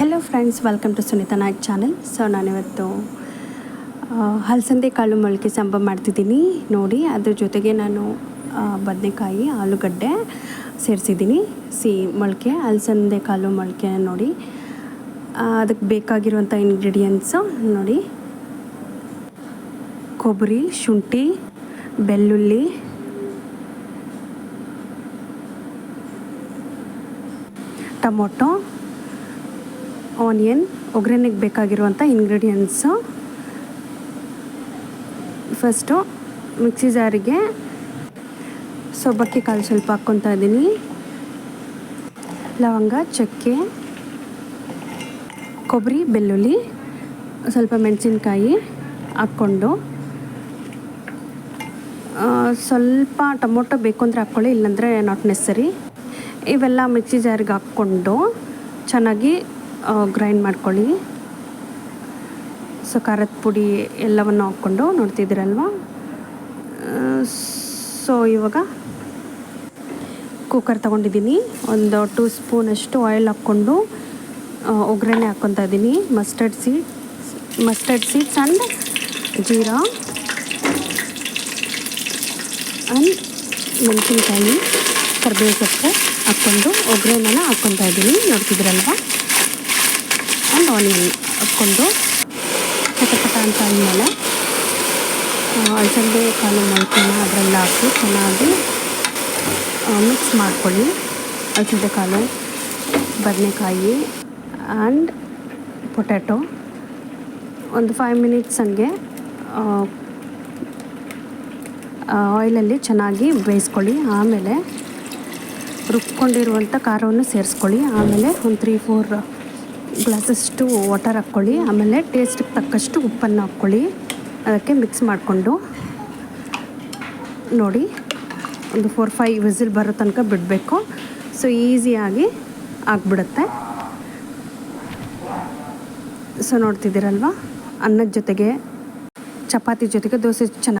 Hello friends welcome to Sunita Nayak channel so ನಾನಿವತ್ತು ಹಲಸಂದೆ ಕಾಳು ಮೊಳಕೆ ಸಾಂಬಾರು ಮಾಡ್ತಿದ್ದೀನಿ. ನೋಡಿ, ಅದ್ರ ಜೊತೆಗೆ ನಾನು ಬದನೆಕಾಯಿ, ಆಲೂಗಡ್ಡೆ ಸೇರಿಸಿದ್ದೀನಿ. ಸಿ, ಮೊಳಕೆ, ಹಲಸಂದೆ ಕಾಳು ಮೊಳಕೆ ನೋಡಿ. ಅದಕ್ಕೆ ಬೇಕಾಗಿರುವಂಥ ಇಂಗ್ರೀಡಿಯೆಂಟ್ಸು ನೋಡಿ. ಕೊಬ್ಬರಿ, ಶುಂಠಿ, ಬೆಳ್ಳುಳ್ಳಿ, ಟೊಮೊಟೊ ಆನಿಯನ್ ಒಗ್ಗರಣೆಗೆ ಬೇಕಾಗಿರುವಂಥ ಇಂಗ್ರೀಡಿಯೆಂಟ್ಸು ಫಸ್ಟು ಮಿಕ್ಸಿ ಜಾರಿಗೆ ಸೊಬ್ಬಕ್ಕಿ ಕಾಳು ಸ್ವಲ್ಪ ಹಾಕ್ಕೊತಾ ಇದ್ದೀನಿ. ಲವಂಗ, ಚಕ್ಕೆ, ಕೊಬ್ಬರಿ, ಬೆಳ್ಳುಳ್ಳಿ, ಸ್ವಲ್ಪ ಮೆಣಸಿನ್ಕಾಯಿ ಹಾಕ್ಕೊಂಡು ಸ್ವಲ್ಪ ಟೊಮೊಟೊ ಬೇಕು ಅಂದರೆ ಹಾಕ್ಕೊಳ್ಳಿ, ಇಲ್ಲಾಂದರೆ ನಾಟ್ ನೆಸ್ಸರಿ ಇವೆಲ್ಲ ಮಿಕ್ಸಿ ಜಾರಿಗೆ ಹಾಕ್ಕೊಂಡು ಚೆನ್ನಾಗಿ ಗ್ರೈಂಡ್ ಮಾಡ್ಕೊಳ್ಳಿ. ಸೊ, ಖಾರದ ಪುಡಿ ಎಲ್ಲವನ್ನು ಹಾಕ್ಕೊಂಡು ನೋಡ್ತಿದ್ದೀರಲ್ವ? ಸೊ, ಇವಾಗ ಕುಕ್ಕರ್ ತೊಗೊಂಡಿದ್ದೀನಿ. ಒಂದು ಟೂ ಸ್ಪೂನಷ್ಟು ಆಯಿಲ್ ಹಾಕ್ಕೊಂಡು ಒಗ್ಗರಣೆ ಹಾಕ್ಕೊತಾ ಇದ್ದೀನಿ. Mustard seed mustard seeds and jeera and ಮೆಣಸಿನ್ಕಾಯಿ ಕರ್ಬೇವು ಸೊಪ್ಪು ಹಾಕ್ಕೊಂಡು ಒಗ್ಗರಣೆನ ಹಾಕ್ಕೊತಾ ಇದ್ದೀನಿ. ನೋಡ್ತಿದ್ರಲ್ವ ಆ್ಯಂಡ್ ಹಾಕ್ಕೊಂಡು ಚಟಪಟ ಅಂತ ಅಂದಮೇಲೆ ಅಲಸಂದೆ ಕಾಲು ಮೊಳಕೆನ ಅದರಲ್ಲಿ ಹಾಕಿ ಚೆನ್ನಾಗಿ ಮಿಕ್ಸ್ ಮಾಡ್ಕೊಳ್ಳಿ. ಅಲಸಂದೆ ಕಾಲು, ಬದನೆಕಾಯಿ ಆ್ಯಂಡ್ ಪೊಟ್ಯಾಟೊ ಒಂದು ಫೈವ್ ಮಿನಿಟ್ಸ್ ಹಂಗೆ ಆಯಿಲಲ್ಲಿ ಚೆನ್ನಾಗಿ ಬೇಯಿಸ್ಕೊಳ್ಳಿ. ಆಮೇಲೆ ರುಬ್ಕೊಂಡಿರುವಂಥ ಖಾರವನ್ನು ಸೇರಿಸ್ಕೊಳ್ಳಿ. ಆಮೇಲೆ ಒಂದು ತ್ರೀ ಫೋರ್ ಗ್ಲಾಸಷ್ಟು ವಾಟರ್ ಹಾಕ್ಕೊಳ್ಳಿ. ಆಮೇಲೆ ಟೇಸ್ಟಿಗೆ ತಕ್ಕಷ್ಟು ಉಪ್ಪನ್ನು ಹಾಕ್ಕೊಳ್ಳಿ. ಅದಕ್ಕೆ ಮಿಕ್ಸ್ ಮಾಡಿಕೊಂಡು. ನೋಡಿ, ಒಂದು ಫೋರ್ ಫೈವ್ ವಿಸಿಲ್ ಬರೋ ತನಕ ಬಿಡಬೇಕು. ಸೊ ಈಸಿಯಾಗಿ ಆಗಿಬಿಡುತ್ತೆ. ಸೊ ನೋಡ್ತಿದ್ದೀರಲ್ವ? ಅನ್ನದ ಜೊತೆಗೆ, ಚಪಾತಿ ಜೊತೆಗೆ ದೋಸೆ ಚೆನ್ನಾಗಿ